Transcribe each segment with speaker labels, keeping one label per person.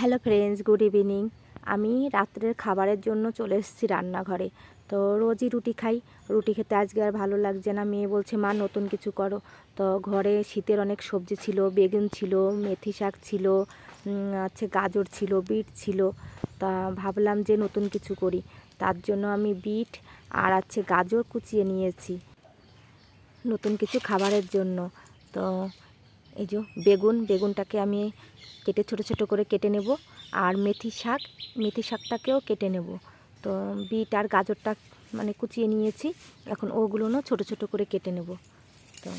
Speaker 1: Hello friends good evening আমি রাত্রের খাবারের জন্য চলে এসেছি রান্নাঘরে। তো রোজই রুটি খাই। রুটি খেতে আজকে আর ভালো লাগছে না। মেয়ে বলছে, মা, নতুন কিছু করো। তো ঘরে শীতের অনেক সবজি ছিল, বেগুন ছিল, মেথি শাক ছিল আছে গাজর ছিল, বিট ছিল। তা ভাবলাম যে নতুন কিছু করি। তার জন্য আমি বিট আর আছে গাজর কুচিয়ে নিয়েছি। নতুন কিছু খাবারের জন্য। তো এই যে বেগুন, বেগুনটাকে আমি কেটে ছোট ছোট করে কেটে নেব। আর মেথি শাক, মেথি শাকটাকেও কেটে নেব। তো বিট আর গাজরটা মানে কুচিয়ে নিয়েছি। এখন ওগুলোও ছোট ছোট করে কেটে নেব। তো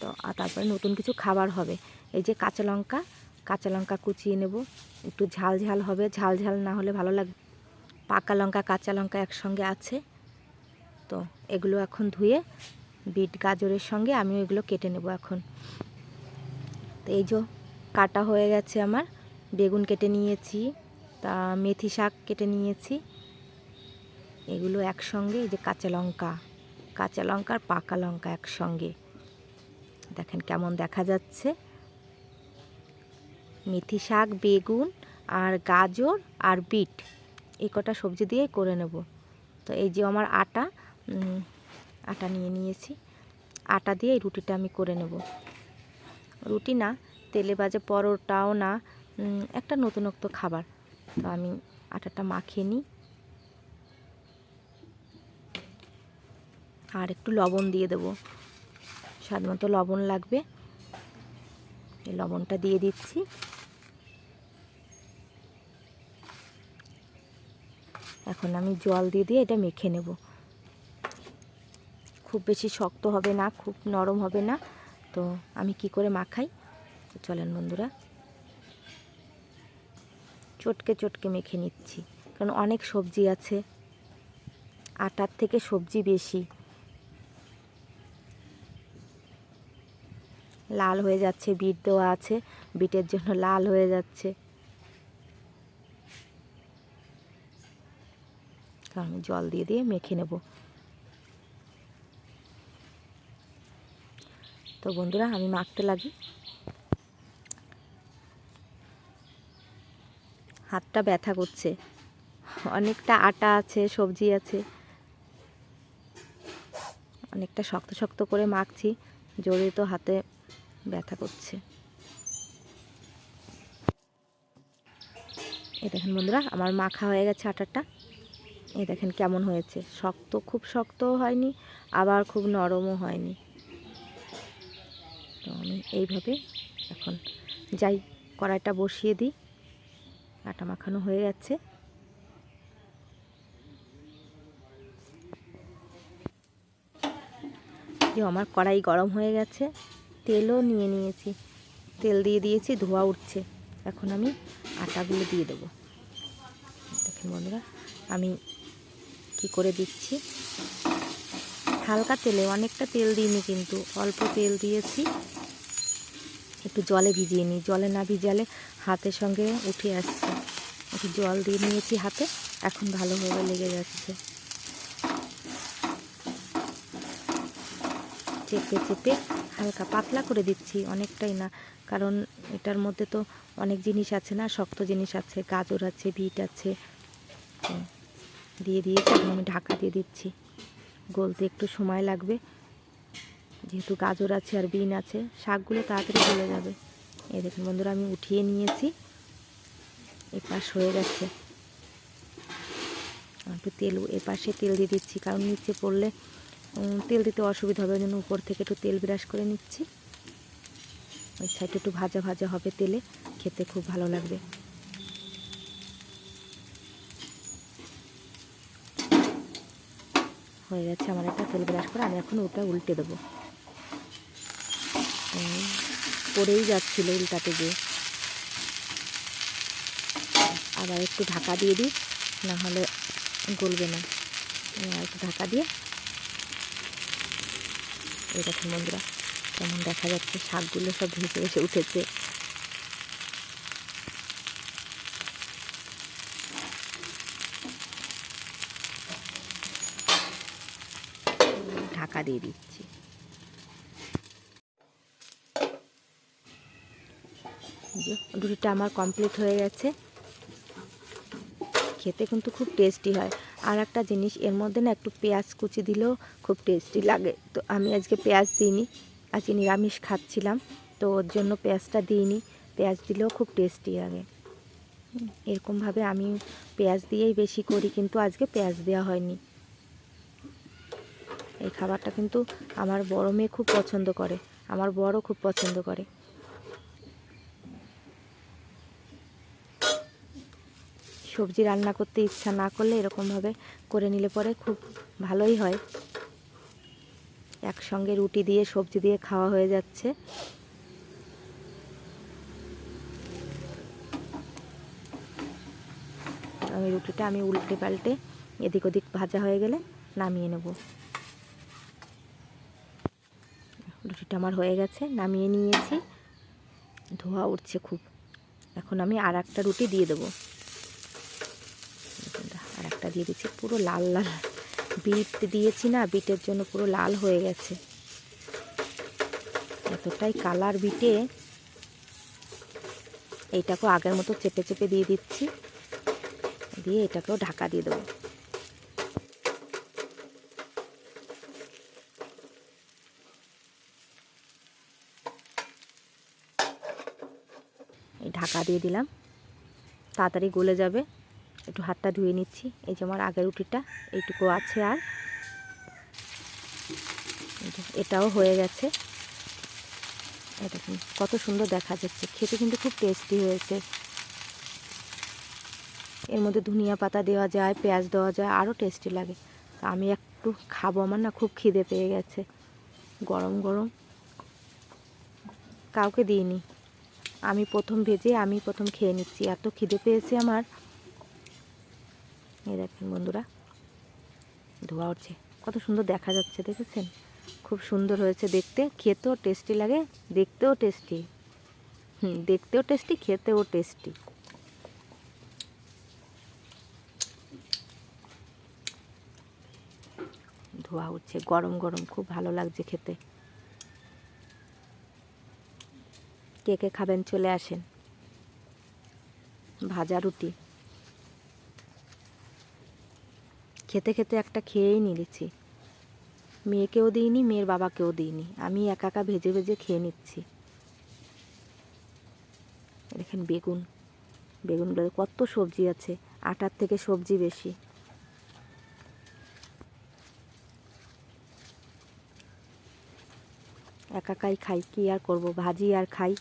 Speaker 1: তো, আর তারপরে নতুন কিছু খাবার হবে। এই যে কাঁচা লঙ্কা কাঁচা লঙ্কা কুচিয়ে নেব। একটু ঝাল ঝাল হবে। ঝাল ঝাল না হলে ভালো লাগবে পাকা লঙ্কা, কাঁচা লঙ্কা একসঙ্গে আছে। তো, এগুলো এখন ধুয়ে বিট, গাজরের সঙ্গে আমি এগুলো কেটে নেব এখন। তো এই যে কাটা হয়ে গেছে আমার। বেগুন কেটে নিয়েছি, তা মেথি শাক কেটে নিয়েছি। এগুলো একসঙ্গে, এই যে কাঁচা লঙ্কা কাঁচা লঙ্কা আর পাকা লঙ্কা একসঙ্গে। দেখেন কেমন দেখা যাচ্ছে। মেথি শাক, বেগুন আর গাজর আর বিট, এই কটা সবজি দিয়েই করে নেব। তো এই যে আমার আটা আটা নিয়ে নিয়েছি। আটা দিয়ে এই রুটিটা আমি করে নেব। রুটি না, তেলে ভাজা পরোটাও না একটা নতুনত্ব খাবার। তো আমি আটাটা মাখিয়ে নিই। আর একটু লবণ দিয়ে দেবো। স্বাদ মতো লবণ লাগবে। এই লবণটা দিয়ে দিচ্ছি। এখন আমি জল দিয়ে দিয়ে এটা মেখে নেব। খুব বেশি শক্ত হবে না, খুব নরম হবে না। তো আমি কি করে মাখাই চলেন বন্ধুরা। চটকে চটকে মেখে নিচ্ছি, কারণ অনেক সবজি আছে। আটার থেকে সবজি বেশি। লাল হয়ে যাচ্ছে, বিট দেওয়া আছে। বিটের জন্য লাল হয়ে যাচ্ছে। কারণ জল দিয়ে দিয়ে মেখে নেব। তো বন্ধুরা, আমি মাখতে লাগি। হাতটা ব্যথা করছে। অনেকটা আটা আছে, সবজি আছে। অনেকটা শক্ত শক্ত করে মাখছি, জোরে তো হাতে ব্যথা করছে। এই দেখেন বন্ধুরা, আমার মাখা হয়ে গেছে আটাটা। এই দেখেন কেমন হয়েছে। শক্ত, খুব শক্তও হয়নি, আবার খুব নরমও হয়নি। এইভাবে এখন যাই, কড়াইটা বসিয়ে দিই। আটা মাখানো হয়ে গেছে। যে আমার কড়াই গরম হয়ে গেছে। তেলও নিয়ে নিয়েছি। তেল দিয়ে দিয়েছি, ধোয়া উঠছে। এখন আমি আটাগুলো দিয়ে দেবো। দেখেন বন্ধুরা, আমি কি করে দিচ্ছি? হালকা তেলে, অনেকটা তেল দিইনি কিন্তু, অল্প তেল দিয়েছি। একটু জলে ভিজিয়ে নিই। জলে না ভিজালে হাতের সঙ্গে উঠে আসছে। একটু জল দিয়ে নিয়েছি হাতে, এখন ভালোভাবে লেগে যাচ্ছে। চেপে চেপে হালকা পাতলা করে দিচ্ছি, অনেকটাই না। কারণ এটার মধ্যে তো অনেক জিনিস আছে না, শক্ত জিনিস আছে, গাজর আছে, বিট আছে। দিয়ে এখন আমি ঢাকা দিয়ে দিচ্ছি। গলতে একটু সময় লাগবে। যেহেতু গাজর আছে আর বিন আছে, শাকগুলো তাড়াতাড়ি গলে যাবে। এই দেখুন বন্ধুরা, আমি উঠিয়ে নিয়েছি। এপাশ হয়ে গেছে। একটু তেল, এপাশে তেল দিয়ে দিচ্ছি, কারণ নিচে পড়লে তেল দিতে অসুবিধা হবে, ওই জন্য উপর থেকে একটু তেল ব্রাশ করে নিচ্ছি। ওই সাইডে একটু ভাজা ভাজা হবে তেলে, খেতে খুব ভালো লাগবে। হয়ে গেছে আমার একটা তেল ব্রাশ করে, আমি এখন ওটা উল্টে দেবো। পড়েই যাচ্ছিল উল্টাতে গিয়ে। আবার একটু ঢাকা দিয়ে দিই না হলে গলবে না। একটু ঢাকা দিয়ে, এই দেখুন বন্ধুরা, কেমন দেখা যাচ্ছে, শাকগুলো সব ভেসে ভেসে উঠেছে। ঢাকা দিয়ে দিচ্ছি এই যে রুটিটা আমার কমপ্লিট হয়ে গেছে। খেতে কিন্তু খুব টেস্টি হয়। আর একটা জিনিস, এর মধ্যে না একটু পেঁয়াজ কুচি দিলেও খুব টেস্টি লাগে। তো আমি আজকে পেঁয়াজ দিইনি, আজকে নিরামিষ খাচ্ছিলাম। তো ওর জন্য পেঁয়াজটা দিইনি, পেঁয়াজ দিলেও খুব টেস্টি লাগে। এরকমভাবে আমি পেঁয়াজ দিয়েই বেশি করি, কিন্তু আজকে পেঁয়াজ দেওয়া হয়নি। এই খাবারটা কিন্তু আমার বড় মেয়ে খুব পছন্দ করে, আমার বড় খুব পছন্দ করে। সবজি রান্না করতে ইচ্ছা না করলে এরকমভাবে করে নিলে পরে খুব ভালোই হয়। একসঙ্গে রুটি দিয়ে, সবজি দিয়ে খাওয়া হয়ে যাচ্ছে। আমি রুটিটা আমি উল্টে পাল্টে এদিক ওদিক ভাজা হয়ে গেলে নামিয়ে নেব। রুটিটা আমার হয়ে গেছে, নামিয়ে নিয়েছি। ধোয়া উঠছে খুব। এখন আমি আর একটা রুটি দিয়ে দেবো। আর একটা দিয়ে দিচ্ছি। পুরো লাল লাল। বিট দিয়েছি না, বিটের জন্য পুরো লাল হয়ে গেছে। এতটাই কালার বিটে। এইটাকেও আগের মতো চেপে চেপে দিয়ে দিচ্ছি। দিয়ে এটাকেও ঢাকা দিয়ে দেবো। এই ঢাকা দিয়ে দিলাম। তাড়াতাড়ি গলে যাবে। একটু হাতটা ধুয়ে নিচ্ছি। এই যে আমার আগের রুটিটা, এইটুকু আছে আর। এটাও হয়ে গেছে। দেখুন, কত সুন্দর দেখা যাচ্ছে। খেতে কিন্তু খুব টেস্টি হয়েছে। এর মধ্যে ধনিয়া পাতা দেওয়া যায়, পেঁয়াজ দেওয়া যায়, আরও টেস্টি লাগে। আমি একটু খাব, আমার না খুব খিদে পেয়ে গেছে। গরম গরম। কাউকে দিইনি। আমি প্রথম ভেজে, আমি প্রথম খেয়ে নিচ্ছি। এত খিদে পেয়েছে আমার। এই দেখেন বন্ধুরা, ধোয়া উঠছে। কত সুন্দর দেখা যাচ্ছে, দেখেছেন? খুব সুন্দর হয়েছে দেখতে, খেতেও টেস্টি লাগে, দেখতেও টেস্টি হুম, দেখতেও টেস্টি খেতেও টেস্টি ধোয়া উঠছে, গরম গরম, খুব ভালো লাগছে খেতে। কে কে খাবেন চলে আসেন। ভাজা রুটি। খেতে খেতে একটা খেয়েই নিয়েছি মেয়েকেও দিইনি, মেয়ের বাবাকেও দিইনি। আমি একা একা ভেজে ভেজে খেয়ে নিচ্ছি। দেখেন বেগুন। বেগুনগুলো কত সবজি আছে। আটার থেকে সবজি বেশি। একাকাই খাই, কি আর করব? ভাজি আর খাই।